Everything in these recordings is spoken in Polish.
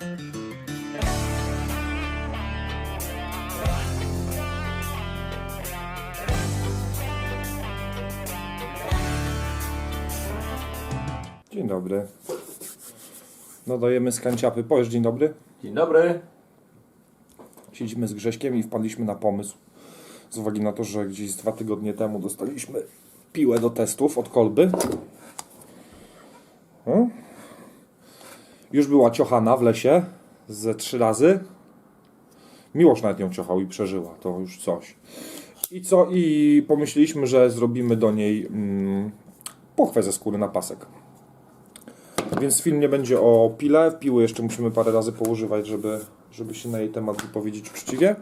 Dzień dobry. Nadajemy z kanciapy. Powiesz dzień dobry. Dzień dobry. Siedzimy z Grześkiem i wpadliśmy na pomysł. Z uwagi na to, że gdzieś z dwa tygodnie temu dostaliśmy piłę do testów od kolby. No. Już była ciochana w lesie ze trzy razy. Miłosz nawet ją ciochał i przeżyła. To już coś. I co? I pomyśleliśmy, że zrobimy do niej mm, pochwę ze skóry na pasek. Więc film nie będzie o pile. Piły jeszcze musimy parę razy poużywać, żeby, żeby się na jej temat wypowiedzieć uczciwie.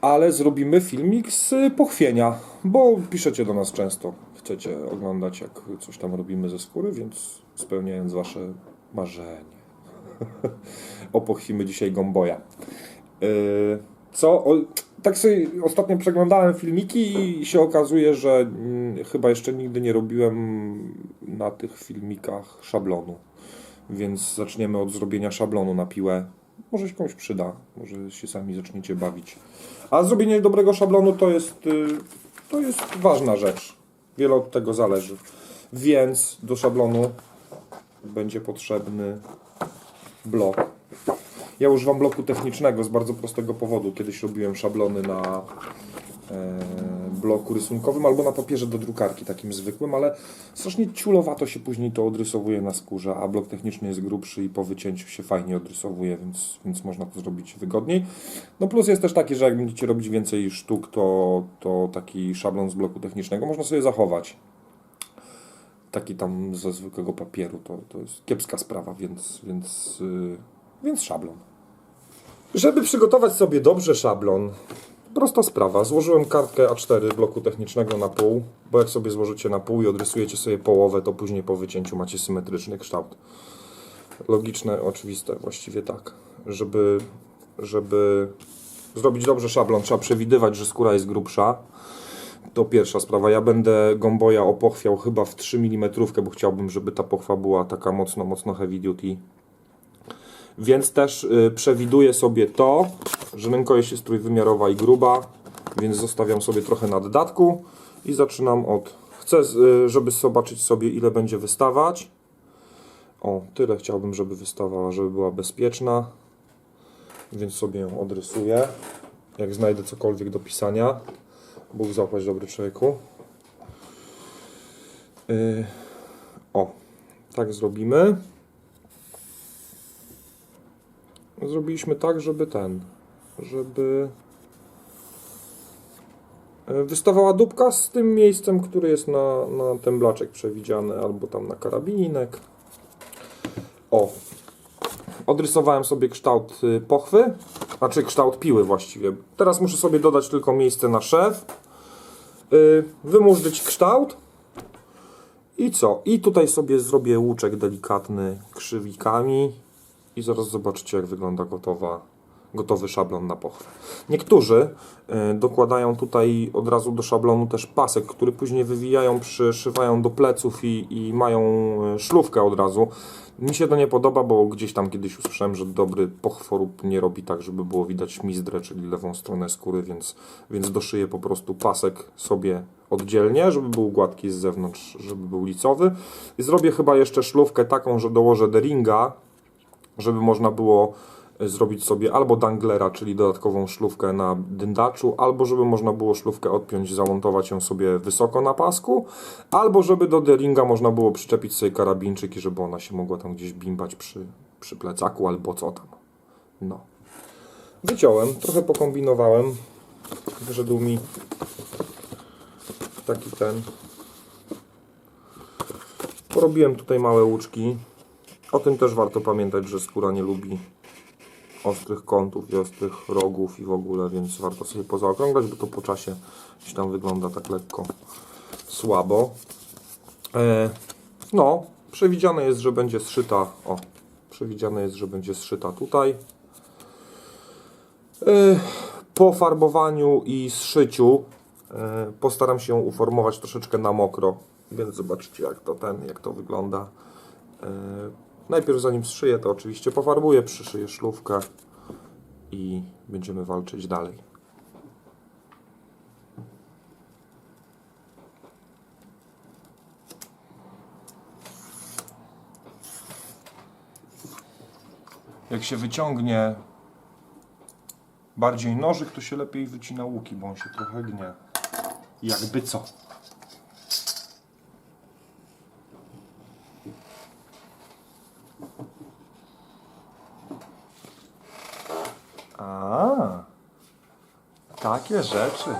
Ale zrobimy filmik z pochwienia, bo piszecie do nas często. Chcecie oglądać, jak coś tam robimy ze skóry, więc spełniając wasze marzenie. Opochwimy dzisiaj gomboja. Yy, Co? O, tak sobie ostatnio przeglądałem filmiki i się okazuje, że mm, chyba jeszcze nigdy nie robiłem na tych filmikach szablonu. Więc zaczniemy od zrobienia szablonu na piłę. Może się komuś przyda, może się sami zaczniecie bawić. A zrobienie dobrego szablonu to jest, y, to jest ważna rzecz. Wiele od tego zależy. Więc do szablonu będzie potrzebny blok. Ja używam bloku technicznego z bardzo prostego powodu. Kiedyś robiłem szablony na e, bloku rysunkowym albo na papierze do drukarki takim zwykłym, ale strasznie ciulowato się później to odrysowuje na skórze, a blok techniczny jest grubszy i po wycięciu się fajnie odrysowuje, więc, więc można to zrobić wygodniej. No plus jest też taki, że jak będziecie robić więcej sztuk, to, to taki szablon z bloku technicznego można sobie zachować. Taki tam ze zwykłego papieru, to, to jest kiepska sprawa, więc, więc, yy, więc szablon. Żeby przygotować sobie dobrze szablon, prosta sprawa. Złożyłem kartkę A4 bloku technicznego na pół, bo jak sobie złożycie na pół i odrysujecie sobie połowę, to później po wycięciu macie symetryczny kształt. Logiczne, oczywiste, właściwie tak. Żeby, żeby zrobić dobrze szablon, trzeba przewidywać, że skóra jest grubsza. To pierwsza sprawa. Ja będę gomboja opochwiał chyba w 3 mm, bo chciałbym, żeby ta pochwa była taka mocno, mocno heavy duty. Więc też y, przewiduję sobie to, że rękojeść jest trójwymiarowa i gruba, więc zostawiam sobie trochę naddatku i zaczynam od... Chcę, y, żeby zobaczyć sobie ile będzie wystawać. O, tyle chciałbym, żeby wystawała, żeby była bezpieczna. Więc sobie ją odrysuję. Jak znajdę cokolwiek do pisania. Bóg zapłać dobry człowieku. Y, o, tak zrobimy. zrobiliśmy tak, żeby ten, żeby e, wystawała dupka z tym miejscem, który jest na, na ten blaczek przewidziany, albo tam na karabinek. O, odrysowałem sobie kształt y, pochwy, znaczy kształt piły właściwie. Teraz muszę sobie dodać tylko miejsce na szef, yy, wymurzyć kształt i co? I tutaj sobie zrobię łuczek delikatny krzywikami i zaraz zobaczycie jak wygląda gotowa, gotowy szablon na pochwę. Niektórzy y, dokładają tutaj od razu do szablonu też pasek, który później wywijają, przyszywają do pleców i, i mają y, szlówkę od razu. Mi się to nie podoba, bo gdzieś tam kiedyś usłyszałem, że dobry pochworób nie robi tak, żeby było widać mizdrę, czyli lewą stronę skóry, więc, więc doszyję po prostu pasek sobie oddzielnie, żeby był gładki z zewnątrz, żeby był licowy. I zrobię chyba jeszcze szlówkę taką, że dołożę deringa, żeby można było zrobić sobie albo danglera, czyli dodatkową szlówkę na dyndaczu, albo żeby można było szlówkę odpiąć, zamontować ją sobie wysoko na pasku, albo żeby do deringa można było przyczepić sobie karabinczyk i żeby ona się mogła tam gdzieś bimbać przy, przy plecaku albo co tam. No. Wyciąłem, trochę pokombinowałem. Wyszedł mi taki ten. Porobiłem tutaj małe łuczki. O tym też warto pamiętać, że skóra nie lubi ostrych kątów i ostrych rogów i w ogóle, więc warto sobie pozaokrąglać, bo to po czasie gdzieś tam wygląda tak lekko słabo. E, no, przewidziane jest, że będzie zszyta, o, przewidziane jest, że będzie zszyta tutaj. E, po farbowaniu i zszyciu e, postaram się uformować troszeczkę na mokro, więc zobaczycie jak to ten, jak to wygląda. Najpierw zanim zszyję, to oczywiście pofarbuję, przyszyję szlówkę i będziemy walczyć dalej. Jak się wyciągnie bardziej nożyk, to się lepiej wycina łuki, bo on się trochę gnie. Jakby co. takie rzeczy.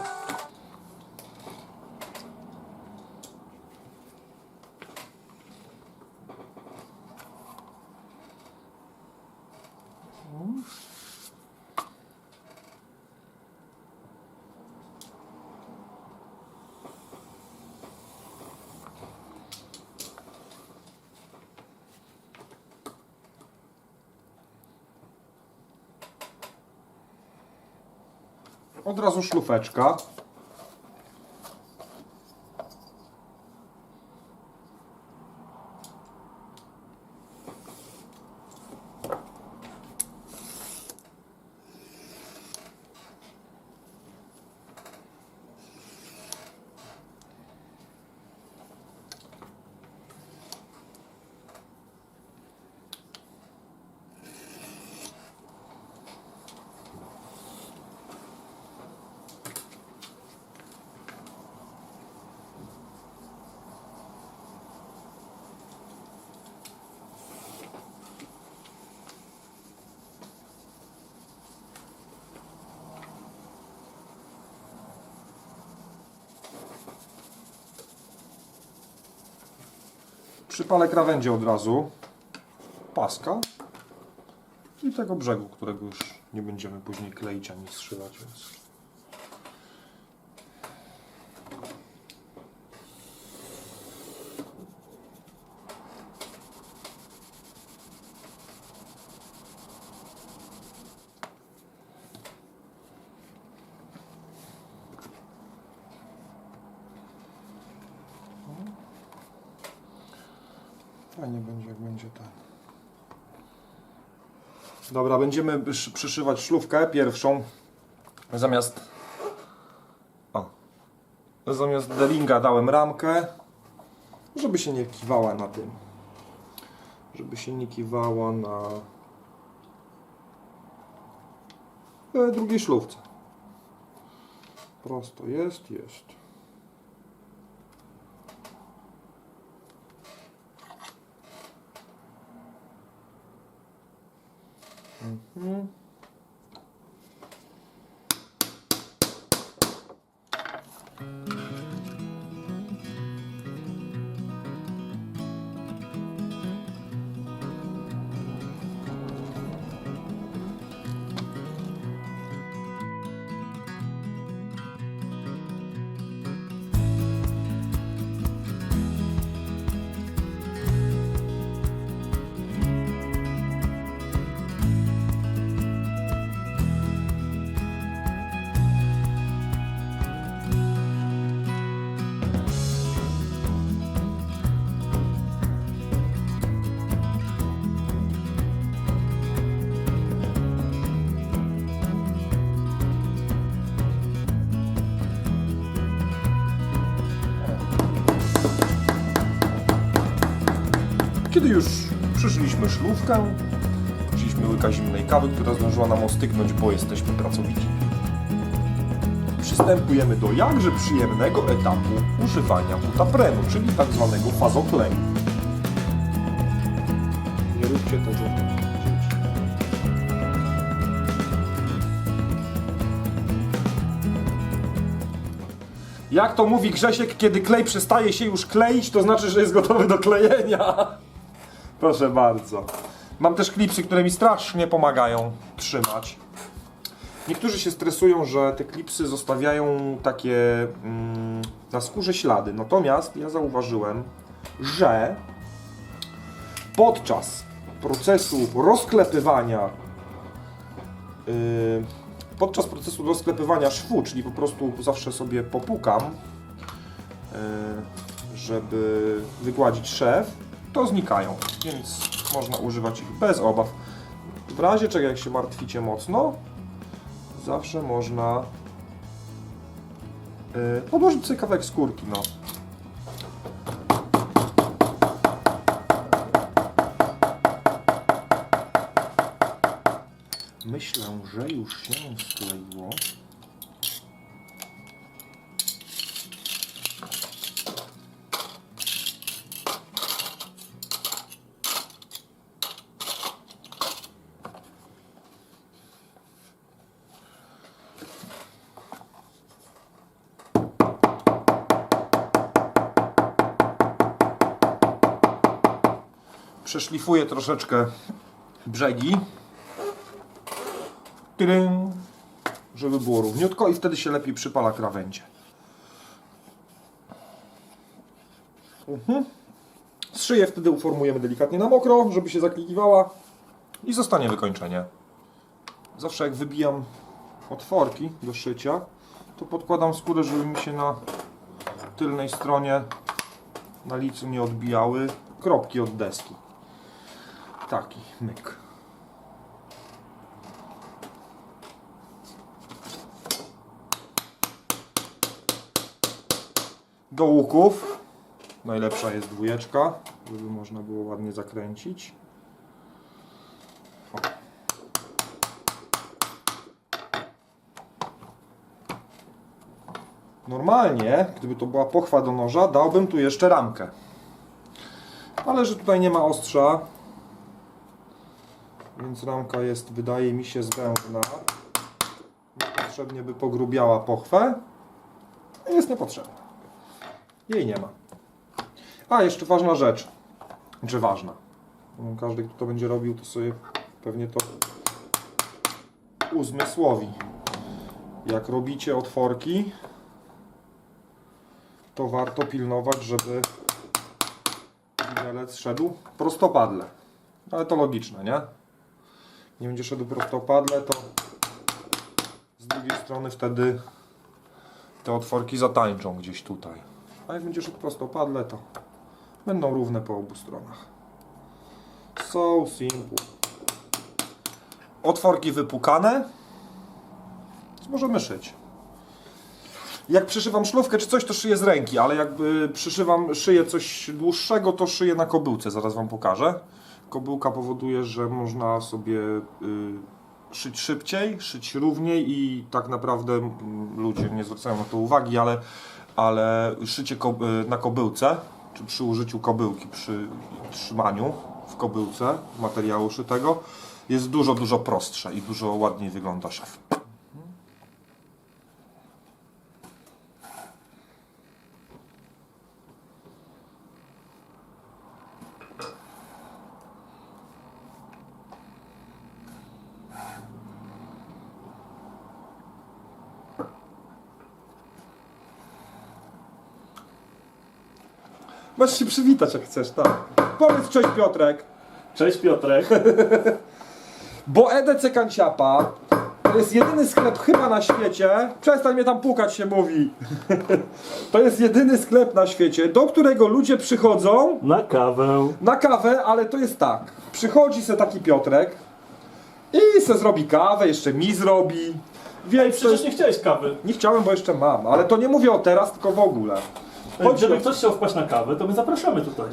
Od razu szlufeczka. Przypalę krawędzie od razu. Paska. I tego brzegu, którego już nie będziemy później kleić ani zszywać. Więc... Fajnie będzie, jak będzie ten. Dobra, będziemy sz- przyszywać szlówkę pierwszą. Zamiast. O. Zamiast delinga dałem ramkę, żeby się nie kiwała na tym. Żeby się nie kiwała na e, drugiej szlówce. Prosto jest, jest. 음. Kiedy już przyszyliśmy szlówkę, wzięliśmy łyka zimnej kawy, która zdążyła nam ostygnąć, bo jesteśmy pracowici. Przystępujemy do jakże przyjemnego etapu używania butaprenu, czyli tak zwanego fazokleju. Nie róbcie że Jak to mówi Grzesiek, kiedy klej przestaje się już kleić, to znaczy, że jest gotowy do klejenia. Proszę bardzo. Mam też klipsy, które mi strasznie pomagają trzymać. Niektórzy się stresują, że te klipsy zostawiają takie mm, na skórze ślady. Natomiast ja zauważyłem, że podczas procesu rozklepywania yy, podczas procesu rozklepywania szwu, czyli po prostu zawsze sobie popukam, yy, żeby wygładzić szef, to znikają. Więc można używać ich bez obaw. W razie czego, jak się martwicie mocno, zawsze można yy, podłożyć sobie kawałek skórki, no. Myślę, że już się skleiło. Przeszlifuję troszeczkę brzegi. Żeby było równiutko i wtedy się lepiej przypala krawędzie. Mhm. Szyję wtedy uformujemy delikatnie na mokro, żeby się zaklikiwała i zostanie wykończenie. Zawsze jak wybijam otworki do szycia, to podkładam skórę, żeby mi się na tylnej stronie na licu nie odbijały kropki od deski. Taki myk. Do łuków najlepsza jest dwójeczka, żeby można było ładnie zakręcić. Normalnie, gdyby to była pochwa do noża, dałbym tu jeszcze ramkę. Ale że tutaj nie ma ostrza, więc ramka jest, wydaje mi się, zbędna. Potrzebnie by pogrubiała pochwę. Jest niepotrzebna. Jej nie ma. A, jeszcze ważna rzecz. Czy ważna? Każdy, kto to będzie robił, to sobie pewnie to uzmysłowi. Jak robicie otworki, to warto pilnować, żeby widelec szedł prostopadle. Ale to logiczne, nie? Nie będzie szedł prostopadle, to z drugiej strony wtedy te otworki zatańczą gdzieś tutaj. A jak będzie szedł prostopadle, to będą równe po obu stronach. So simple. Otworki wypukane. Możemy szyć. Jak przyszywam szlówkę czy coś, to szyję z ręki, ale jakby przyszywam, szyję coś dłuższego, to szyję na kobyłce. Zaraz Wam pokażę. Kobyłka powoduje, że można sobie y, szyć szybciej, szyć równiej i tak naprawdę mm, ludzie nie zwracają na to uwagi, ale, ale szycie y, na kobyłce, czy przy użyciu kobyłki, przy trzymaniu w kobyłce materiału szytego jest dużo, dużo prostsze i dużo ładniej wygląda szef. Możesz się przywitać jak chcesz, tak. Powiedz cześć Piotrek. Cześć Piotrek. Bo EDC Kanciapa to jest jedyny sklep chyba na świecie. Przestań mnie tam pukać się mówi. To jest jedyny sklep na świecie, do którego ludzie przychodzą Na kawę. na kawę, ale to jest tak. Przychodzi se taki Piotrek i se zrobi kawę, jeszcze mi zrobi. Więc Przecież nie chciałeś kawy. Nie chciałem, bo jeszcze mam, ale to nie mówię o teraz, tylko w ogóle. Chodź, Gdyby ktoś chciał wpaść na kawę, to my zapraszamy tutaj.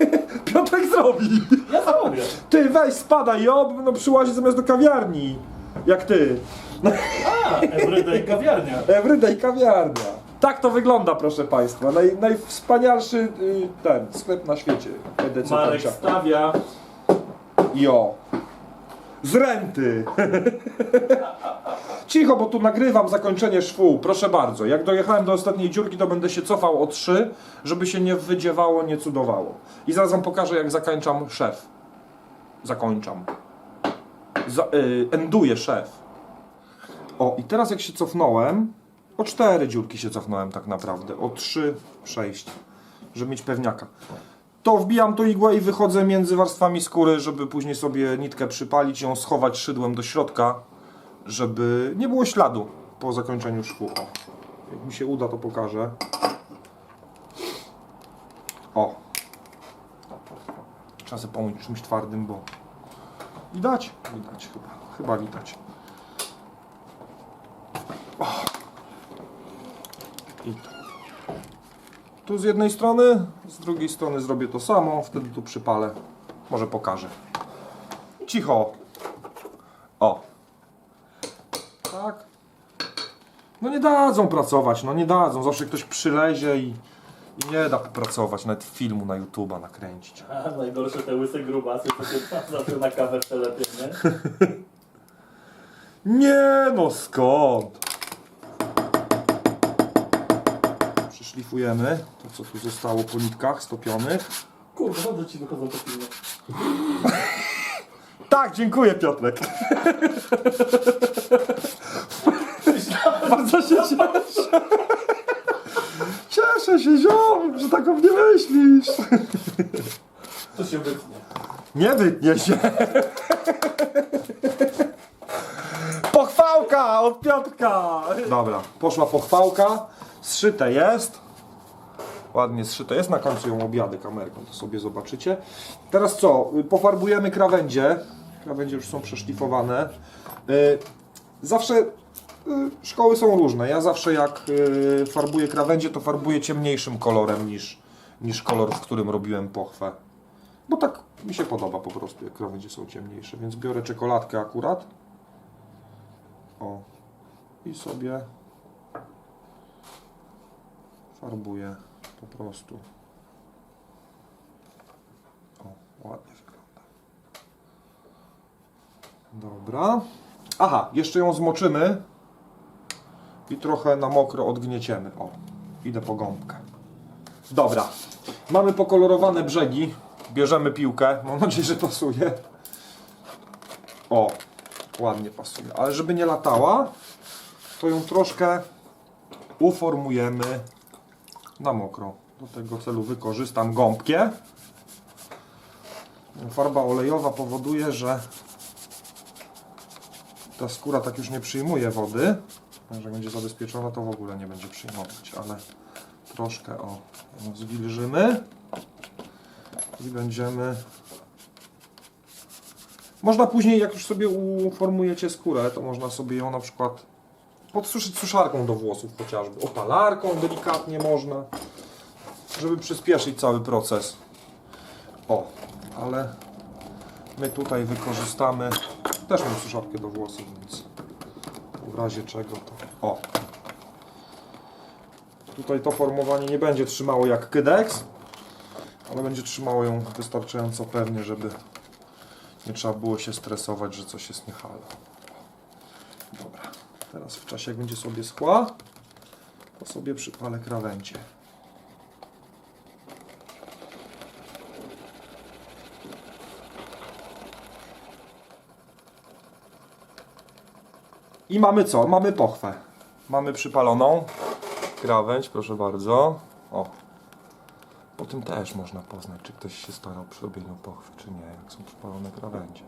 Piotrek zrobi. Ja zrobię. Ty weź spadaj, jo, bo będą przyłazić zamiast do kawiarni. Jak ty. A, everyday kawiarnia. Everyday kawiarnia. Tak to wygląda, proszę Państwa. Naj, najwspanialszy y, ten sklep na świecie. EDC Marek stawia. Jo. Z renty. Cicho, bo tu nagrywam zakończenie szwu. Proszę bardzo. Jak dojechałem do ostatniej dziurki, to będę się cofał o trzy, żeby się nie wydziewało, nie cudowało. I zaraz wam pokażę, jak zakończam szef. Zakończam. Za, y, enduję szef. O, i teraz jak się cofnąłem, o cztery dziurki się cofnąłem tak naprawdę. O trzy przejść, żeby mieć pewniaka. To wbijam tu igłę i wychodzę między warstwami skóry, żeby później sobie nitkę przypalić, ją schować szydłem do środka, żeby nie było śladu po zakończeniu szwu. O, jak mi się uda, to pokażę. O. Trzeba sobie pomóc czymś twardym, bo widać? Widać chyba. Chyba widać. O. I tak. Tu z jednej strony, z drugiej strony zrobię to samo, wtedy tu przypalę. Może pokażę. Cicho. O. Tak. No nie dadzą pracować, no nie dadzą. Zawsze ktoś przylezie i, i nie da popracować, nawet filmu na YouTube'a nakręcić. A, najgorsze te łyse grubasy, to się zawsze na kawę przelepie, nie? Nie no skąd? Przyszlifujemy to, co tu zostało po nitkach stopionych. Kurde, dobrze ci wychodzą te filmy. Tak, dziękuję Piotrek. Bardzo się cieszę. Cieszę się, ziom, że tak o mnie myślisz. To się wytnie. Nie wytnie się. Pochwałka od Piotrka. Dobra, poszła pochwałka. Zszyte jest. Ładnie zszyte jest. Na końcu ją objadę kamerką, to sobie zobaczycie. Teraz co? Pofarbujemy krawędzie. Krawędzie już są przeszlifowane. Y, Zawsze szkoły są różne. Ja zawsze jak y, farbuję krawędzie, to farbuję ciemniejszym kolorem niż, niż kolor, w którym robiłem pochwę. Bo tak mi się podoba po prostu, jak krawędzie są ciemniejsze. Więc biorę czekoladkę akurat. O. I sobie farbuję po prostu. O, ładnie wygląda. Dobra. Aha, jeszcze ją zmoczymy i trochę na mokro odgnieciemy. O, idę po gąbkę. Dobra, mamy pokolorowane brzegi. Bierzemy piłkę. Mam nadzieję, że pasuje. O, ładnie pasuje. Ale żeby nie latała, to ją troszkę uformujemy na mokro. Do tego celu wykorzystam gąbkę. Farba olejowa powoduje, że ta skóra tak już nie przyjmuje wody. Jak będzie zabezpieczona, to w ogóle nie będzie przyjmować, ale troszkę o zwilżymy i będziemy. Można później, jak już sobie uformujecie skórę, to można sobie ją na przykład podsuszyć suszarką do włosów chociażby. Opalarką delikatnie można, żeby przyspieszyć cały proces. O, ale my tutaj wykorzystamy. Też mam suszarkę do włosów, więc w razie czego to. O. Tutaj to formowanie nie będzie trzymało jak kydex, ale będzie trzymało ją wystarczająco pewnie, żeby nie trzeba było się stresować, że coś jest nie halo. Dobra, teraz w czasie jak będzie sobie schła, to sobie przypalę krawędzie. I mamy co? Mamy pochwę. Mamy przypaloną krawędź, proszę bardzo. O, po tym też można poznać, czy ktoś się starał przy robieniu pochwy, czy nie, jak są przypalone krawędzie.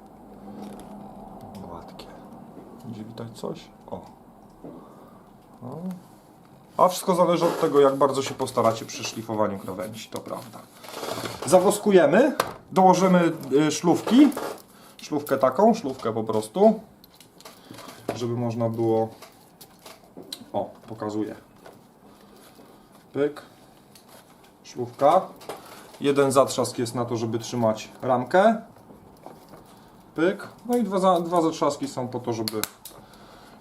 Gładkie. Będzie widać coś? O. o. A wszystko zależy od tego, jak bardzo się postaracie przy szlifowaniu krawędzi, to prawda. Zawoskujemy, dołożymy y, szlówki. Szlówkę taką, szlówkę po prostu. Żeby można było... O, pokazuję. Pyk szlówka. Jeden zatrzask jest na to, żeby trzymać ramkę. Pyk. No i dwa, dwa zatrzaski są po to, żeby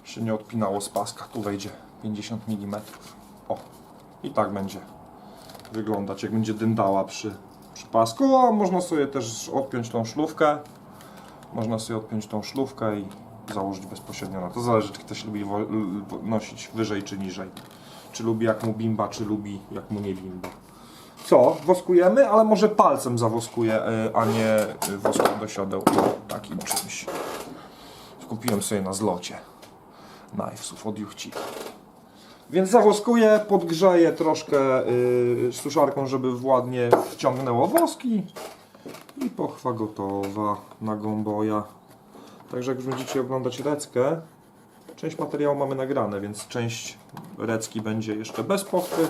się nie odpinało z paska. Tu wejdzie 50 mm. O. I tak będzie wyglądać, jak będzie dyndała przy, przy pasku. A można sobie też odpiąć tą szlówkę. Można sobie odpiąć tą szlówkę i założyć bezpośrednio na to. Zależy, czy ktoś lubi nosić wyżej czy niżej. Czy lubi jak mu bimba, czy lubi jak mu nie bimba co? Woskujemy, ale może palcem zawoskuję, y, a nie y, woskiem do siodeł. Takim czymś. Kupiłem sobie na zlocie. Knifesów od Juchci. Więc zawoskuję, podgrzeję troszkę y, suszarką, żeby ładnie wciągnęło woski. I pochwa gotowa na gąboja. Także jak już będziecie oglądać reckę, część materiału mamy nagrane, więc część recki będzie jeszcze bez pochwy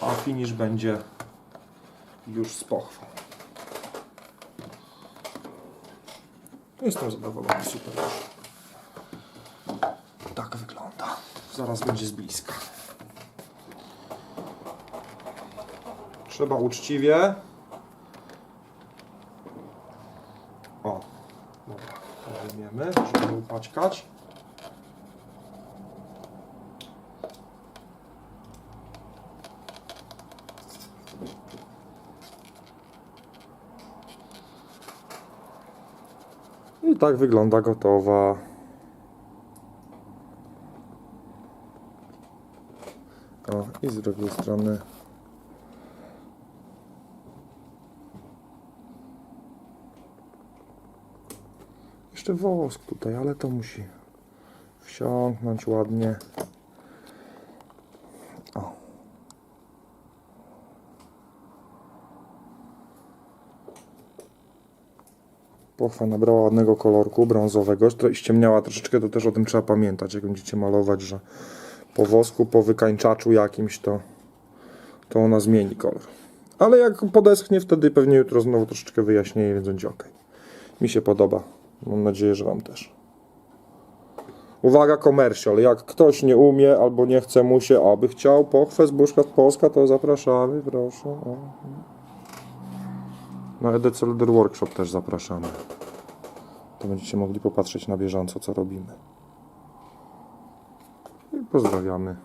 a finish będzie już z pochwą. Jestem zadowolony, super. Tak wygląda. Zaraz będzie z bliska. Trzeba uczciwie. O, dobra, to wyjmiemy, żeby upaćkać. I tak wygląda gotowa. O, i z drugiej strony. Jeszcze wosk tutaj, ale to musi wsiąknąć ładnie. O. Pochwa nabrała ładnego kolorku brązowego, tro- ściemniała troszeczkę, to też o tym trzeba pamiętać, jak będziecie malować, że po wosku, po wykańczaczu jakimś, to, to ona zmieni kolor. Ale jak podeschnie, wtedy pewnie jutro znowu troszeczkę wyjaśnieje, więc będzie ok. Mi się podoba. Mam nadzieję, że Wam też. Uwaga, komercjal. Jak ktoś nie umie albo nie chce mu się, aby chciał pochwę z Polska, to zapraszamy, proszę. Na EDC Leader Workshop też zapraszamy. To będziecie mogli popatrzeć na bieżąco, co robimy. I pozdrawiamy.